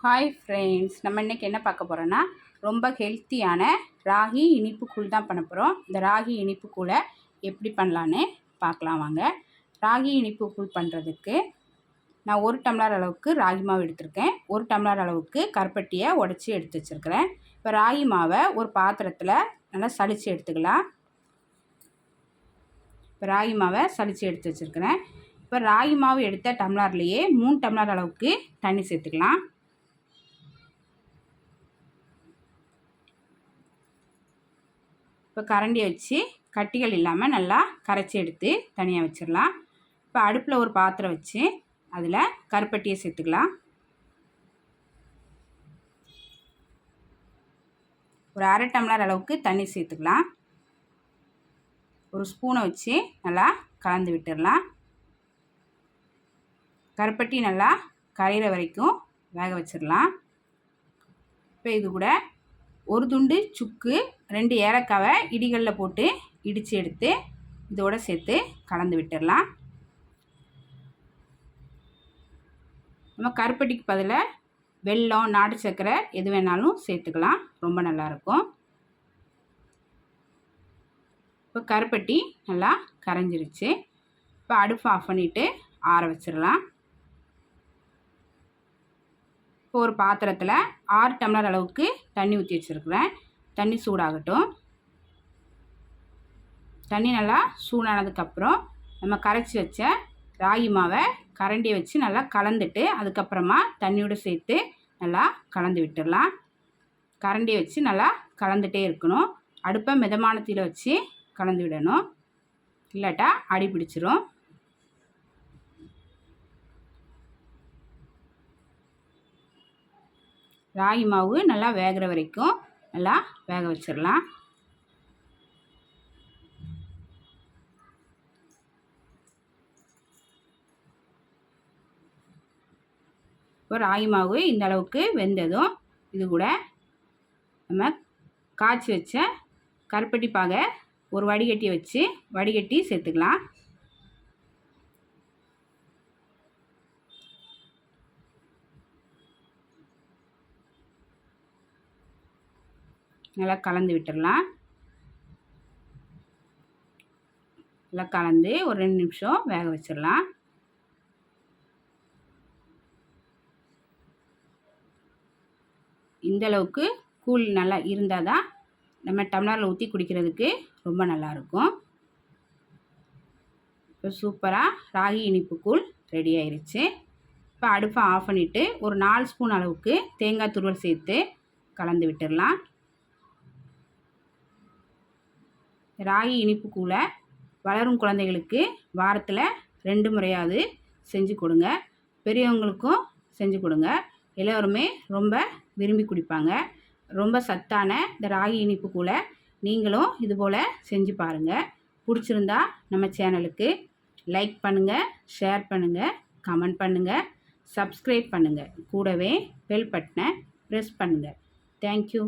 Hi friends நம்ம இன்றைக்கி என்ன பார்க்க போகிறோன்னா ரொம்ப ஹெல்த்தியான ராகி இனிப்பு கூழ் தான் பண்ண போகிறோம் இந்த ராகி இனிப்பு கூழை எப்படி பண்ணலான்னு பார்க்கலாம் வாங்க. ராகி இனிப்பு கூழ் பண்ணுறதுக்கு நான் ஒரு டம்ளர் அளவுக்கு ராகி மாவு எடுத்திருக்கேன். ஒரு டம்ளர் அளவுக்கு கருப்பட்டியை உடச்சி எடுத்து வச்சுருக்கிறேன். இப்போ ராகி மாவை ஒரு பாத்திரத்தில் நல்லா சளிச்சு எடுத்துக்கலாம். இப்போ ராகி மாவை சளிச்சு எடுத்து வச்சுருக்கிறேன். இப்போ ராகி மாவு எடுத்த டம்ளர்லேயே மூணு டம்ளர் அளவுக்கு தண்ணி சேர்த்துக்கலாம். இப்போ கரண்டியை வச்சு கட்டிகள் இல்லாமல் நல்லா கரைச்சி எடுத்து தனியாக வச்சிடலாம். இப்போ அடுப்பில் ஒரு பாத்திரம் வச்சு அதில் கருப்பட்டியை சேர்த்துக்கலாம். ஒரு அரை டம்ளர் அளவுக்கு தண்ணி சேர்த்துக்கலாம். ஒரு ஸ்பூனை வச்சு நல்லா கலந்து விட்டுடலாம். கருப்பட்டி நல்லா கரையிற வரைக்கும் வேக வச்சிடலாம். இப்போ இது கூட ஒரு துண்டு சுக்கு ரெண்டு ஏலக்காவை இடிகளில் போட்டு இடித்து எடுத்து இதோடு சேர்த்து கலந்து விட்டுடலாம் நம்ம கருப்பட்டிக்கு பதிலாக வெல்லம் நாட்டு சர்க்கரை எது வேணாலும் சேர்த்துக்கலாம். ரொம்ப நல்லாயிருக்கும் இப்போ கருப்பட்டி நல்லா கரைஞ்சிருச்சு. இப்போ அடுப்பு ஆஃப் பண்ணிவிட்டு ஆற வச்சிடலாம். இப்போ ஒரு பாத்திரத்தில் ஆறு டம்ளர் அளவுக்கு தண்ணி ஊற்றி வச்சுருக்குறேன். தண்ணி சூடாகட்டும். தண்ணி நல்லா சூடானதுக்கப்புறம் நம்ம கரைச்சி வச்ச ராகி மாவை கரண்டியை வச்சு நல்லா கலந்துட்டு அதுக்கப்புறமா தண்ணியோடு சேர்த்து நல்லா கலந்து விட்டுடலாம். கரண்டியை வச்சு நல்லா கலந்துகிட்டே இருக்கணும். அடுப்பை மிதமான வச்சு கலந்து விடணும். இல்லாட்டா அடி பிடிச்சிரும். ராகி மாவு நல்லா வேகிற வரைக்கும் நல்லா வேக வச்சிடலாம். இப்போ ராகி மாவு இந்த அளவுக்கு வெந்ததும் இது கூட நம்ம காய்ச்சி வச்ச கருப்பட்டி பாகை ஒரு வடிகட்டி வச்சு வடிகட்டி சேர்த்துக்கலாம். நல்லா கலந்து விட்டுடலாம். நல்லா கலந்து ஒரு ரெண்டு நிமிஷம் வேக வச்சிடலாம். இந்தளவுக்கு கூழ் நல்லா இருந்தால் தான் நம்ம டம்ளரில் ஊற்றி குடிக்கிறதுக்கு ரொம்ப நல்லாயிருக்கும் இப்போ சூப்பராக ராகி இனிப்பு கூழ் ரெடி ஆயிடுச்சு இப்போ அடுப்பை ஆஃப் பண்ணிவிட்டு ஒரு நாலு ஸ்பூன் அளவுக்கு தேங்காய் துருவல் சேர்த்து கலந்து விட்டுடலாம். ராகி இனிப்பு கூழை வளரும் குழந்தைகளுக்கு வாரத்தில் ரெண்டு முறையாவது செஞ்சு கொடுங்க. பெரியவங்களுக்கும் செஞ்சு கொடுங்க. எல்லோருமே ரொம்ப விரும்பி குடிப்பாங்க. ரொம்ப சத்தான இந்த ராகி இனிப்பு கூழை நீங்களும் இதுபோல் செஞ்சு பாருங்கள் பிடிச்சிருந்தா நம்ம சேனலுக்கு லைக் பண்ணுங்கள் ஷேர் பண்ணுங்கள் கமெண்ட் பண்ணுங்கள் சப்ஸ்கிரைப் பண்ணுங்கள் கூடவே பெல் பட்டனை ப்ரெஸ் பண்ணுங்கள் தேங்க்யூ.